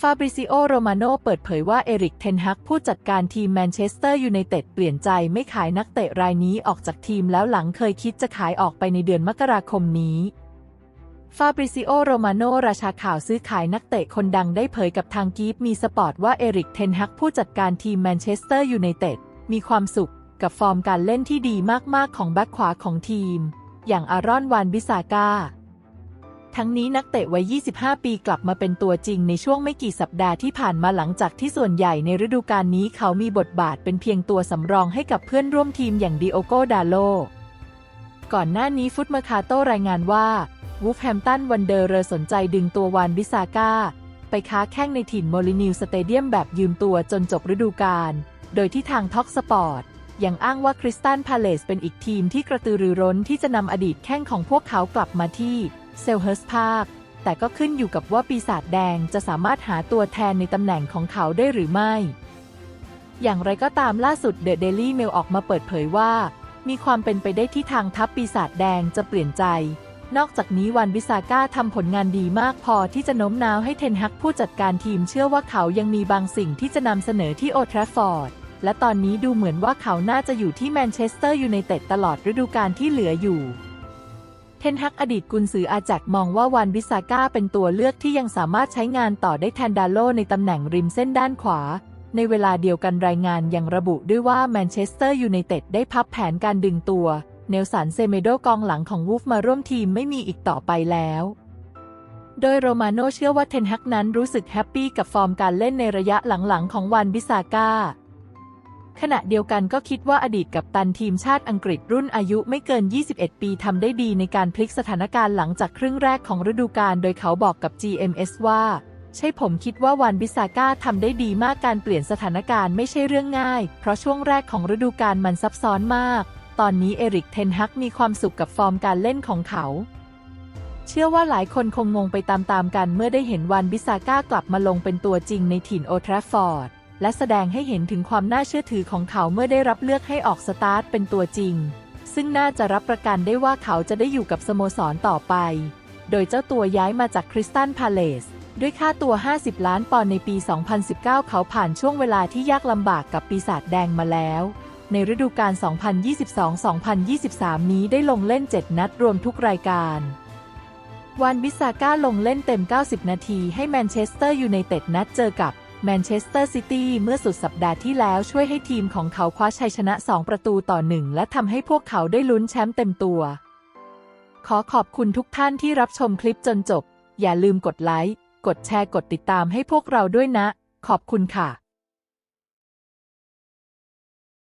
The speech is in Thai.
ฟาบริซิโอ โรมาโนเปิดเผยว่าเอริก เทนฮัก ผู้จัดการทีมแมนเชสเตอร์ยูไนเต็ดเปลี่ยนใจไม่ขายนักเตะรายนี้ออกจากทีมแล้วหลังเคยคิดจะขายออกไปในเดือนมกราคมนี้ฟาบริซิโอ โรมาโน ราชาข่าวซื้อขายนักเตะคนดังได้เผยกับทางกีฟมีสปอร์ตว่าเอริก เทนฮัก ผู้จัดการทีมแมนเชสเตอร์ยูไนเต็ดมีความสุขกับฟอร์มการเล่นที่ดีมากๆของแบ็คขวาของทีม อย่างอารอน วานบิซาก้า ทั้งนี้นักเตะวัย 25 ปีกลับมาเป็นตัวจริงในช่วงไม่กี่สัปดาห์ที่ผ่านมาหลังจากที่ส่วนใหญ่ในฤดูกาลนี้เขามีบทบาทเป็นเพียงตัวสำรองให้กับเพื่อนร่วมทีมอย่างดิโอโกดาโล ก่อนหน้านี้ฟุตเมอร์คาโตรายงานว่าวูฟแฮมตันวันเดอร์เรอสนใจดึงตัววานบิซาก้า ไปค้าแข้งในถิ่นโมลินิวสเตเดียมแบบยืมตัวจนจบฤดูกาล โดยที่ทางท็อกสปอร์ตยังอ้างว่าคริสตันพาเลสเป็นอีกทีมที่กระตือรือร้นที่จะนำอดีตแข้งของพวกเขากลับมาที่ เซลเฮิร์สพาร์คแต่ก็ขึ้นอยู่กับว่าปีศาจแดงจะสามารถหาตัวแทนในตำแหน่งของเขาได้หรือไม่ อย่างไรก็ตามล่าสุดเดอะเดลี่เมลออกมาเปิดเผยว่า มีความเป็นไปได้ที่ทางทัพปีศาจแดงจะเปลี่ยนใจ นอกจากนี้วันวิสาก้าทำผลงานดีมากพอที่จะโน้มน้าวให้เทนฮักผู้จัดการทีมเชื่อว่าเขายังมีบางสิ่งที่จะนำเสนอที่โอทราฟอร์ดและตอนนี้ดูเหมือนว่าเขาน่าจะอยู่ที่แมนเชสเตอร์ยูไนเต็ดตลอดฤดูกาลที่เหลืออยู่ นฮักอดีตกุนซืออาแจกมองว่าวันวิสาก้าเป็นตัวเลือกที่ยังสามารถใช้งานต่อได้แทนดาโลในตำแหน่งริมเส้นด้านขวา ในเวลาเดียวกันรายงานยังระบุด้วยว่าแมนเชสเตอร์ยูไนเต็ดได้พับแผนการดึงตัว เนลสันเซเมโดกองหลังของวูฟมาร่วมทีมไม่มีอีกต่อไปแล้วโดยโรมาโนเชื่อว่าเทนฮักนั้นรู้สึกแฮปปี้กับฟอร์มการเล่นในระยะหลังๆ ของวันบิซาก้า ขณะเดียวกันก็คิดว่าอดีตกัปตันทีมชาติอังกฤษรุ่นอายุไม่เกิน 21 ปีทำได้ดีในการพลิกสถานการณ์หลังจากครึ่งแรกของฤดูกาลโดยเขาบอกกับ GMS ว่า ใช่ผมคิดว่าวันบิซาก้าทำได้ดีมากการเปลี่ยนสถานการณ์ไม่ใช่เรื่องง่าย เพราะช่วงแรกของฤดูกาลมันซับซ้อนมาก ตอนนี้เอริกเทนฮักมีความสุขกับฟอร์มการเล่นของเขา เชื่อว่าหลายคนคงงงไปตามๆกันเมื่อได้เห็นวันบิซาก้ากลับมาลงเป็นตัวจริงในถิ่นโอทราฟอร์ด และแสดงให้เห็นถึงความน่าเชื่อถือของเขาเมื่อได้รับเลือกให้ออกสตาร์ทเป็นตัวจริง ซึ่งน่าจะรับประกันได้ว่าเขาจะได้อยู่กับสโมสรต่อไป โดยเจ้าตัวย้ายมาจากคริสตันพาเลสด้วยค่าตัว 50 ล้านปอนด์ในปี 2019 เขาผ่านช่วงเวลาที่ยากลำบากกับปีศาจแดงมาแล้ว ในฤดูกาล 2022-2023 นี้ได้ลงเล่น 7 นัดรวมทุกรายการวานบิซาก้าลงเล่นเต็ม 90 นาทีให้แมนเชสเตอร์ยูไนเต็ดนัดเจอกับ แมนเชสเตอร์ซิตี้เมื่อสุดสัปดาห์ที่แล้วช่วยให้ทีมของเขาคว้าชัยชนะ 2 ประตูต่อหนึ่งและทำให้พวกเขาได้ลุ้นแชมป์เต็มตัว ขอขอบคุณทุกท่านที่รับชมคลิปจนจบ อย่าลืมกดไลค์ กดแชร์ กดติดตามให้พวกเราด้วยนะ ขอบคุณค่ะ